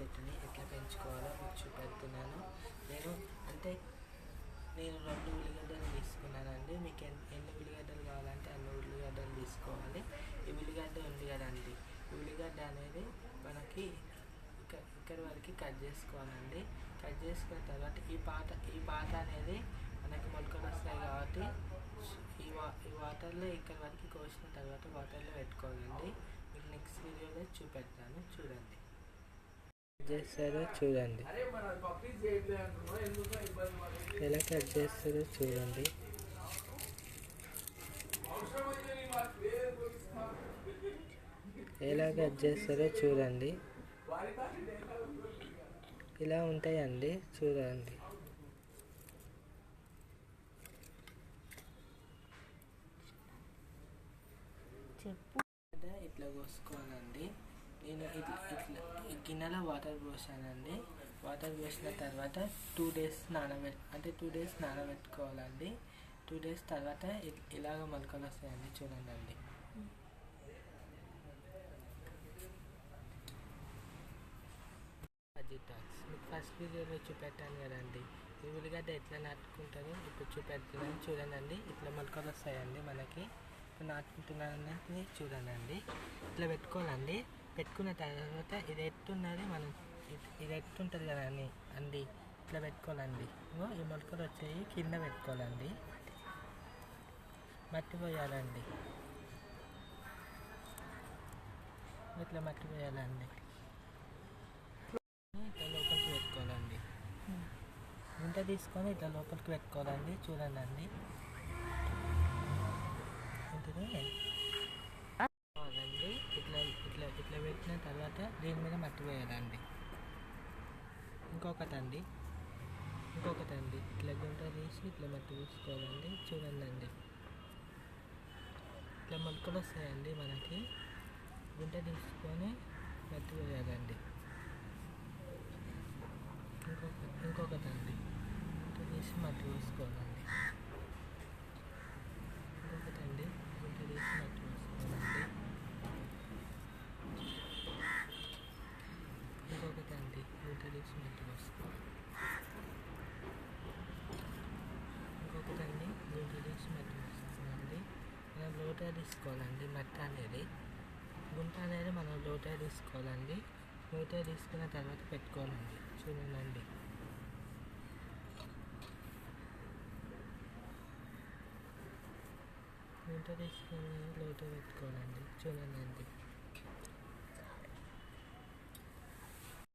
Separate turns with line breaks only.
చెట్టుని ఎట్లా పెంచుకోవాలో మీకు చూపెడుతున్నాను నేను అంటే నేను రెండు ఉల్లిగడ్డలు తీసుకున్నానండి. మీకు ఎన్ ఎన్ని ఉల్లిగడ్డలు కావాలంటే అన్ని ఉల్లిగడ్డలు తీసుకోవాలి. ఈ ఉల్లిగడ్డ ఉంది కదండి. ఉల్లిగడ్డ అనేది మనకి ఇక్కడ ఇక్కడి వరకు కట్ చేసుకోవాలండి. కట్ చేసుకున్న తర్వాత ఈ పాత ఈ పాట అనేది మనకి మొలకలు వస్తాయి కాబట్టి ఈ వా ఈ వాటర్లో ఇక్కడి వరకు కోసిన తర్వాత వాటర్లో పెట్టుకోవాలండి. మీకు నెక్స్ట్ వీడియోలో చూపెడతాను. చూడండి. చేస్తారో చూడండి. ఎలా కట్ చేస్తారో చూడండి. ఎలా కట్ చేస్తారో చూడండి. ఇలా ఉంటాయండి చూడండి.
చెప్పు.
ఇట్లా పోసుకోవాలండి. నేను ఇట్లా ఇట్లా గిన్నెలో వాటర్ పోసానండి. వాటర్ పోసిన తర్వాత టూ డేస్ నానబెట్ అంటే టూ డేస్ నానబెట్టుకోవాలండి. టూ డేస్ తర్వాత ఇలాగ మొలకలు వస్తాయండి చూడండి అండి. అజిటాక్స్ మీకు ఫస్ట్ వీడియోలో చూపెట్టాను కదండి. ఈ ఉల్లిగడ్డ ఎట్లా నాటుకుంటారో ఇప్పుడు చూపెడుతున్నాను. చూడండి ఇట్లా మొలకలు వస్తాయండి మనకి. ఇప్పుడు నాటుకుంటున్నాను చూడండి ఇట్లా పెట్టుకోవాలండి. పెట్టుకున్న తర్వాత ఇది ఎట్టున్నది మనం ఇది- ఇది ఎట్టుంటుంది కదా అని అండి ఇట్లా పెట్టుకోవాలండి ఈ మొలకలు వచ్చాయి కింద పెట్టుకోవాలండి మట్టి పోయాలండి. ఇట్లా మట్టి పోయాలండి. ఇట్లా లోపలికి పెట్టుకోవాలండి ఇంత తీసుకొని ఇట్లా లోపలికి పెట్టుకోవాలండి చూడండి అండి ఏంటిది కావాలండి ఇట్లా ఇట్లా ఇట్లా పెట్టిన తర్వాత దీని ఇంకొక మట్టి వేయాలండి ఇంకొకటి ఇట్లా గుంట తీసి ఇట్లా మట్టి తీసుకోవాలండి చూడండి అండి ఇట్లా మొలకలు వస్తాయండి మనకి. గుంట తీసుకొని మట్టి వేయాలండి ఇంకొక ఇంకొక అండి తీసి మట్టి తీసుకోవాలండి ఇంకొకటి అండి గుంట తీసి మట్టి వేసుకోవాలండి ఇంకొకటి అండి గుంట తీసి మట్టి వేసుకోవాలి ఇంకొకటి అండి గుంట తీసి మట్టి వేసుకోవాలండి మనం లోటా తీసుకోవాలండి మట్టి అనేది. గుంట అనేది మనం లోటా తీసుకోవాలండి. లోటా తీసుకున్న తర్వాత పెట్టుకోవాలండి. చూడండి గుంట తీసుకొని లోటా పెట్టుకోవాలండి. చూడండి